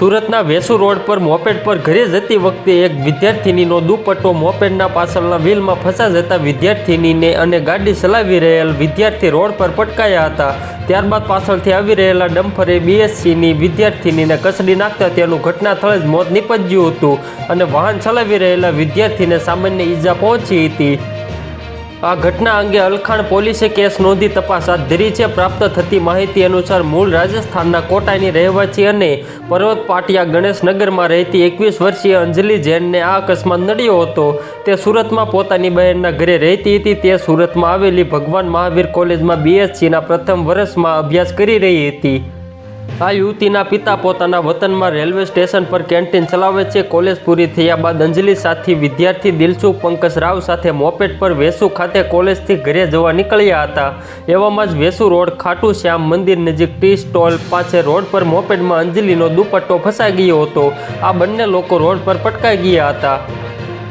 સુરતના વેસુ રોડ પર મોપેડ પર ઘરે જતી વખતે એક વિદ્યાર્થિનીનો દુપટ્ટો મોપેડના પાછળના વ્હીલમાં ફસા જતા વિદ્યાર્થિનીને અને ગાડી ચલાવી રહેલ વિદ્યાર્થી રોડ પર પટકાયા હતા. ત્યારબાદ પાછળથી આવી રહેલા ડમ્ફરે બીએસસીની વિદ્યાર્થિનીને કચડી નાખતા તેનું ઘટના સ્થળે જ મોત નીપજ્યું હતું અને વાહન ચલાવી રહેલા વિદ્યાર્થીને સામાન્ય ઈજા પહોંચી હતી. આ ઘટના અંગે અલખાણ પોલીસે કેસ નોંધી તપાસ હાથ ધરી છે. પ્રાપ્ત થતી માહિતી અનુસાર મૂળ રાજસ્થાનના કોટાની રહેવાસી અને પર્વત પાટિયા ગણેશનગરમાં રહેતી એકવીસ વર્ષીય અંજલિ જૈનને આ અકસ્માત નડ્યો હતો. તે સુરતમાં પોતાની બહેનના ઘરે રહેતી હતી. તે સુરતમાં આવેલી ભગવાન મહાવીર કોલેજમાં બીએસસીના પ્રથમ વર્ષમાં અભ્યાસ કરી રહી હતી. આ યુવતીના પિતા પોતાના વતનમાં રેલવે સ્ટેશન પર કેન્ટીન ચલાવે છે. કોલેજ પૂરી થયા બાદ અંજલિ સાથી વિદ્યાર્થી દિલસુખ પંકજ રાવ સાથે મોપેટ પર વેસુ ખાતે કોલેજથી ઘરે જવા નીકળ્યા હતા. એવામાં જ વેસુ રોડ, ખાટુ શ્યામ મંદિર નજીક ટી સ્ટોલ પાસે રોડ પર મોપેડમાં અંજલિનો દુપટ્ટો ફસાઈ ગયો હતો. આ બંને લોકો રોડ પર પટકાઈ ગયા હતા.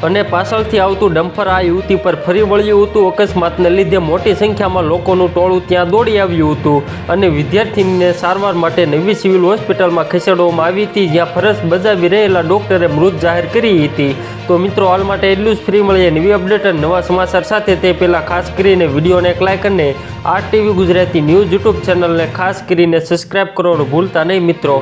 અને પાછળથી આવતું ડમ્ફર આ યુવતી પર ફરી વળ્યું હતું. અકસ્માતને લીધે મોટી સંખ્યામાં લોકોનું ટોળું ત્યાં દોડી આવ્યું હતું અને વિદ્યાર્થીનીને સારવાર માટે નવી સિવિલ હોસ્પિટલમાં ખસેડવામાં આવી હતી, જ્યાં ફરજ બજાવી રહેલા ડોક્ટરે મૃત જાહેર કરી હતી. તો મિત્રો, હાલ માટે એટલું જ. ફ્રી મળીએ નવી અપડેટ અને નવા સમાચાર સાથે. તે પહેલાં ખાસ કરીને વિડીયોને એક લાઇક અને R TV Gujarati news YouTube ચેનલને ખાસ કરીને સબસ્ક્રાઇબ કરવાનું ભૂલતા નહીં મિત્રો.